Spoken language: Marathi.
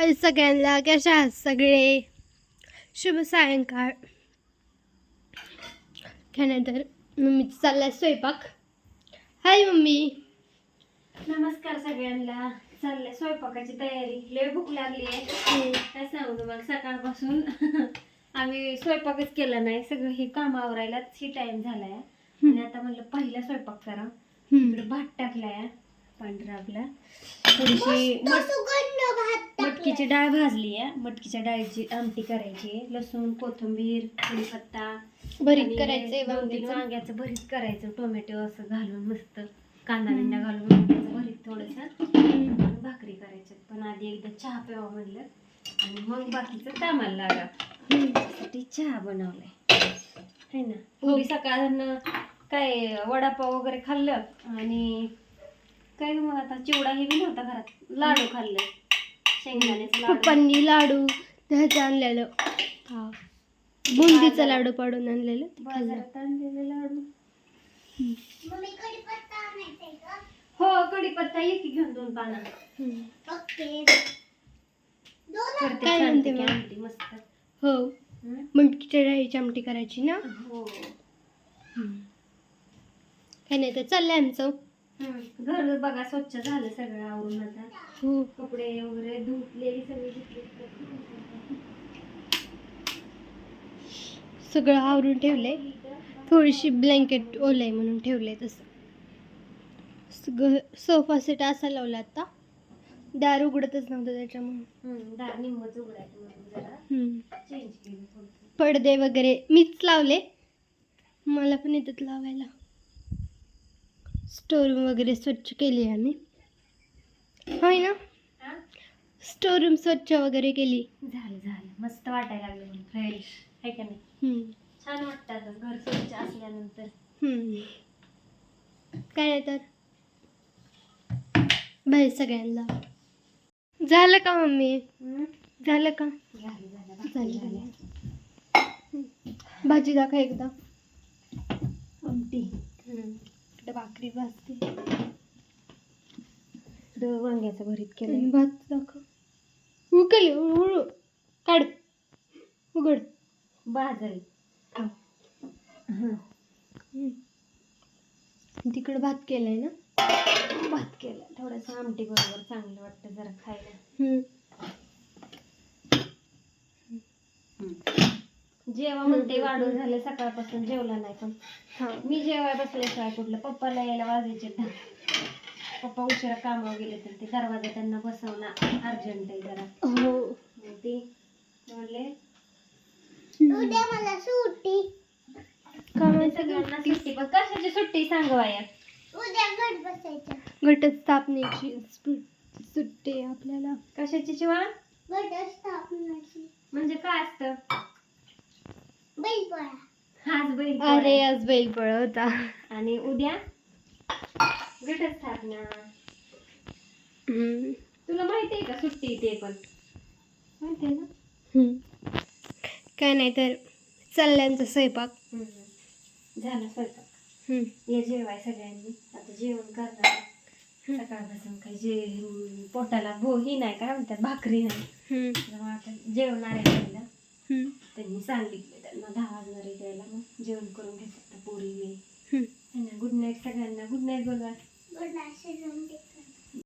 हाय सगळ्यांना कशा आहात सगळे? शुभ सायंकाळ. त्यानंतर मम्मीचा चाललाय स्वयंपाक. Hi mummy. नमस्कार सगळ्यांना. चाललंय स्वयंपाकाची तयारी. लय भूक लागली आहे. काय सांगू तुम्हाला? सकाळपासून आम्ही स्वयंपाकच केला नाही. सगळं हे काम आवरायलाच ही टाइम झालाय. आणि आता म्हणलं पहिला स्वयंपाक करा. इकडे भात टाकलाय पांढरा आपला. थोडीशी मटकीची डाळ भाजली आहे. मटकीच्या डाळीची आमटी करायची आहे. लसूण कोथिंबीर कढीपत्ता भरीत आणि करायचंय दोन तीन वांग्याचं. वांग्याचं भरीत करायचं. टोमॅटो असं घालून मस्त कांदा बिंदा घालून वांग्याचं भरीत थोडंसं. भाकरी करायच्या पण आधी एकदा चहा प्यावा म्हणलं. आणि मग बाकीचं कामाला लागा. त्यासाठी चहा बनवलाय. है ना? हो. पूर्वी सकाळनं काय वडापाव वगैरे खाल्लं आणि काय मग आता चिवडा हे बी नव्हता घरात. लाडू खाल्लं. शेंगदाण्याचं लाडू. पप्पांनी लाडू ह्याचं आणलेलं. हा. बुंदीचा लाडू पाडून आणलेलं. ते खाल्लं. बाजारात आणलेले लाडू. हो कढीपत्ता घेऊन दोन पानं हम्म. करते काय छान म्हणते पैकी मग? आमटी मस्त. हो. हं? मटकीच्या डाळीची आमटी करायची ना? हो. काय नाही तर चाललंय आमचं. हं. घर बघा स्वच्छ झालं सगळं आवरून आता. हो. कपडे वगैरे धुतलेली सगळी धुतली सगळं आवरून ठेवलंय. थोडीशी ब्लँकेट ओलय म्हणून ठेवलंय तसं. सगळं सोफा सेट असा लावला आता. दार उघडतच नव्हतं त्याच्यामुळे. दार निम्मच उघडायचं. पडदे वगैरे मीच लावले. मला पण येतात लावायला. स्टोरूम वगैरे स्वच्छ केली आम्ही. होय ना? स्टोरूम स्वच्छ वगैरे केली. झालं झालं. मस्त वाटायला लागलं फ्रेश आहे का नाही? हम्म. छान वाटतं आता घर स्वच्छ असल्यानंतर. हम्म. काय नाही तर? बाय सगळ्यांना. झालं का मम्मी? झालं का? झालं झालं झालं. झालं. भाजी दाखवा एकदा. आमटी. इकडे भाकरी भाजते? द वांग्याचं भरीत केलं भात दाखव. उकल उळू काढ. उघड. हं. तिकडे भात केलाय ना? भात केला थोडंसं आमटी बरोबर चांगलं वाटतं जरा खायला. जेव्हा म्हणते वाढून झाले सकाळपासून जेवला नाही पण हा. मी जेवाय बसल्याशिवाय कुठलं पप्पाला यायला वाजायचे दहा. पप्पा उशिरा कामावर गेले तर ते दरवाजा त्यांना बसवणं अर्जंट आहे जरा. हो. मग ते म्हणले उद्या मला सुट्टी. सगळ्यांना सुट्टी पण कशाची सुट्टी सांगवाया उद्या गट बसायचं घट स्थापनेची स्पु- सुट्टी आहे आपल्याला. कशाची शिवा घट स्थापनेची म्हणजे काय असतं? बैल अरे आज बैलपोळा होता. आणि उद्या घटस्थापना. हम्म. तुला माहिती आहे का सुट्टी ते पण? माहिती आहे ना? हम्म. काय नाही तर चालल्यांचा स्वयंपाक. झालं स्वयंपाक. हम्म. ये जेवाय सगळ्यांनी. आता जेवण करणार. सकाळपासून काही जे पोटाला भो ही नाही काय म्हणतात भाकरी नाही. हम्म. त्यामुळे आता जेवणार आहे पहिला हम्म. त्यांनी सांगितलं. त्यांना दहा वाजणार आहे द्यायला मग जेवण करून घेतात पोरी. गुड नाईट सगळ्यांना गुड नाईट बोलवा.